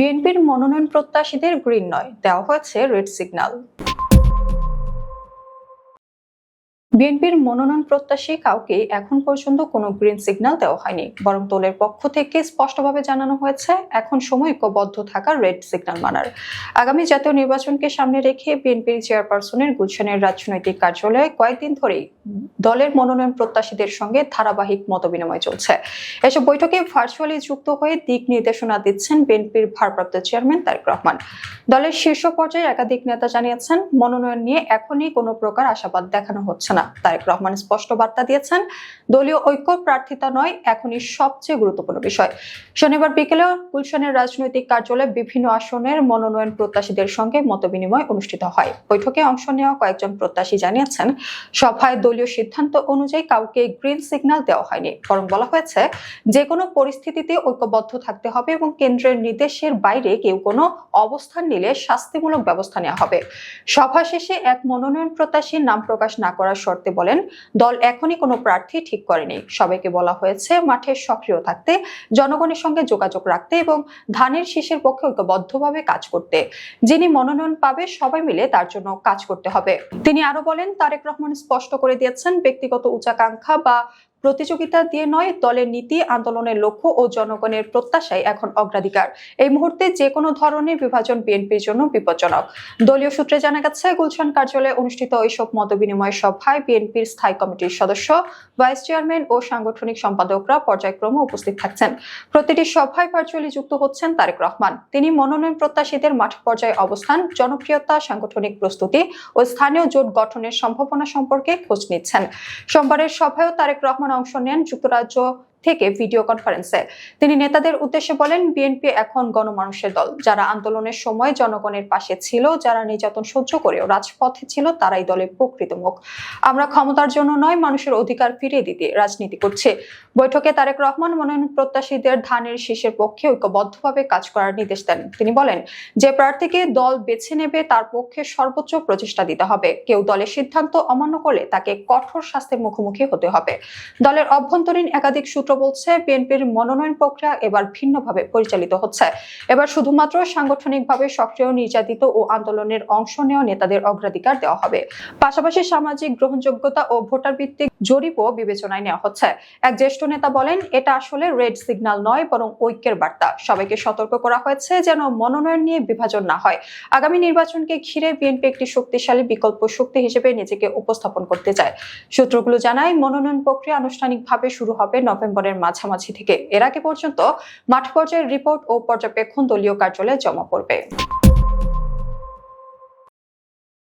বিএনপির মনোনয়ন প্রত্যাশীদের গ্রিন নয় দেওয়া হয়েছে রেড সিগন্যাল। বিএনপির মনোনয়ন প্রত্যাশী কাউকে এখন পর্যন্ত কোনো গ্রিন সিগন্যাল দেওয়া হয়নি। বরং দলের পক্ষ থেকে স্পষ্টভাবে জানানো হয়েছে, এখন সময় ঐক্যবদ্ধ থাকার রেড সিগন্যাল মানার। আগামী জাতীয় নির্বাচনকে সামনে রেখে বিএনপির চেয়ারপারসনের গুলশানের রাজনৈতিক কার্যালয়ে কয়েকদিন ধরেই দলের মনোনয়ন প্রত্যাশীদের সঙ্গে ধারাবাহিক মতবিনিময় চলছে। এসব বৈঠকে ভার্চুয়ালি যুক্ত হয়ে দিক নির্দেশনা দিচ্ছেন বিএনপির ভারপ্রাপ্ত চেয়ারম্যান তারেক রহমান। দলের শীর্ষ পর্যায়ে একাধিক নেতা জানিয়েছেন, মনোনয়ন নিয়ে এখনই কোনো প্রকার আশাবাদ দেখানো হচ্ছে না। তারেক রহমান স্পষ্ট বার্তা দিয়েছেন, দলীয় ঐক্য প্রার্থিতা নয়, এখনই সবচেয়ে গুরুত্বপূর্ণ বিষয়। শনিবার বিকেলে গুলশানের রাজনৈতিক কার্যালয়ে বিভিন্ন আসনের মনোনয়ন প্রত্যাশীদের সঙ্গে মত মতবিনিময় অনুষ্ঠিত হয়। বৈঠকে অংশ নেওয়া কয়েকজন প্রত্যাশী জানিয়েছেন, সভায় দলীয় সিদ্ধান্ত অনুযায়ী কাউকে গ্রিন সিগন্যাল দেওয়া হয়নি। বরং বলা হয়েছে যে কোনো পরিস্থিতিতে ঐক্যবদ্ধ থাকতে হবে এবং কেন্দ্রের নির্দেশের বাইরে কেউ কোনো অবস্থান নিলে শাস্তিমূলক ব্যবস্থা নেওয়া হবে। সভা শেষে এক মনোনয়ন প্রত্যাশীর নাম প্রকাশ না করার শর্তে বলেন, দল এখনই কোনো প্রার্থী ঠিক করেনি। সবাইকে বলা হয়েছে মাঠে সক্রিয় থাকতে, জনগণের সঙ্গে যোগাযোগ রাখতে এবং ধানের শীষের পক্ষে ঐক্যবদ্ধভাবে কাজ করতে। যিনি মনোনয়ন পাবে সবাই মিলে তার জন্য কাজ করতে হবে। তিনি আরও বলেন, তারেক রহমান স্পষ্ট করে দিয়েছেন ব্যক্তিগত উচ্চাকাঙ্ক্ষা বা প্রতিযোগিতা দিয়ে নয়, দলের নীতি, আন্দোলনের লক্ষ্য ও জনগণের প্রত্যাশাই এখন অগ্রাধিকার। এই মুহূর্তে যে কোনো ধরনের বিভাজন বিএনপির জন্য বিপজ্জনক। দলীয় সূত্রে জানা গেছে, গুলশান কার্যালয়ে অনুষ্ঠিত ওইসব মতবিনিময় সভায় বিএনপির স্থায়ী কমিটির সদস্য, ভাইস চেয়ারম্যান ও সাংগঠনিক সম্পাদকরা পর্যায়ক্রমে উপস্থিত থাকছেন। প্রতিটি সভায় ভার্চুয়ালি যুক্ত হচ্ছেন তারেক রহমান। তিনি মনোনয়ন প্রত্যাশীদের মাঠ পর্যায়ে অবস্থান, জনপ্রিয়তা, সাংগঠনিক প্রস্তুতি ও স্থানীয় জোট গঠনের সম্ভাবনা সম্পর্কে খোঁজ নিচ্ছেন। সোমবারের সভায়ও তারেক রহমান অংশ নেন যুক্তরাজ্য থেকে ভিডিও কনফারেন্সে। তিনি নেতাদের উদ্দেশ্যে বলেন, বিএনপি এখন গণমানুষের দল। যারা আন্দোলনের সময় জনগণের পাশে ছিল, যারা নির্যাতন সহ্য করেও রাজপথে ছিল, তারাই দলের প্রকৃত মুখ। আমরা ক্ষমতার জন্য নয়, মানুষের অধিকার ফিরিয়ে দিতে রাজনীতি করছে। বৈঠকে তারেক রহমান মনোনয়ন প্রত্যাশীদের ধানের শীষের পক্ষে ঐক্যবদ্ধভাবে কাজ করার নির্দেশ দেন। তিনি বলেন, যে প্রার্থীকে দল বেছে নেবে, তার পক্ষে সর্বোচ্চ প্রচেষ্টা দিতে হবে। কেউ দলের সিদ্ধান্ত অমান্য করলে তাকে কঠোর শাস্তির মুখোমুখি হতে হবে। দলের অভ্যন্তরীণ একাধিক সূত্র বলছে, বিএনপির মনোনয়ন প্রক্রিয়া এবার ভিন্নভাবে পরিচালিত হচ্ছে। এবার শুধুমাত্র সাংগঠনিকভাবে সক্রিয়, নির্যাতিত ও আন্দোলনের অংশ নেওয়া নেতাদের অগ্রাধিকার দেওয়া হবে। পাশাপাশি সামাজিক গ্রহণযোগ্যতা ও ভোটার ভিত্তিক জরিপও বিবেচনায় নেওয়া হচ্ছে। এক জ্যেষ্ঠ নেতা বলেন, এটা আসলে রেড সিগন্যাল নয়, বরং ঐক্যের বার্তা। সবাইকে সতর্ক করা হয়েছে যেন মনোনয়ন নিয়ে বিভাজন না হয়। আগামী নির্বাচনকে ঘিরে বিএনপি একটি শক্তিশালী বিকল্প শক্তি হিসেবে নিজেকে উপস্থাপন করতে চায়। সূত্রগুলো জানায়, মনোনয়ন প্রক্রিয়া আনুষ্ঠানিকভাবে শুরু হবে নভেম্বরের মাঝামাঝি থেকে এর আগে পর্যন্ত মাঠ পর্যায়ের রিপোর্ট ও পর্যবেক্ষণ দলীয় কার্যালয়ে জমা পড়বে।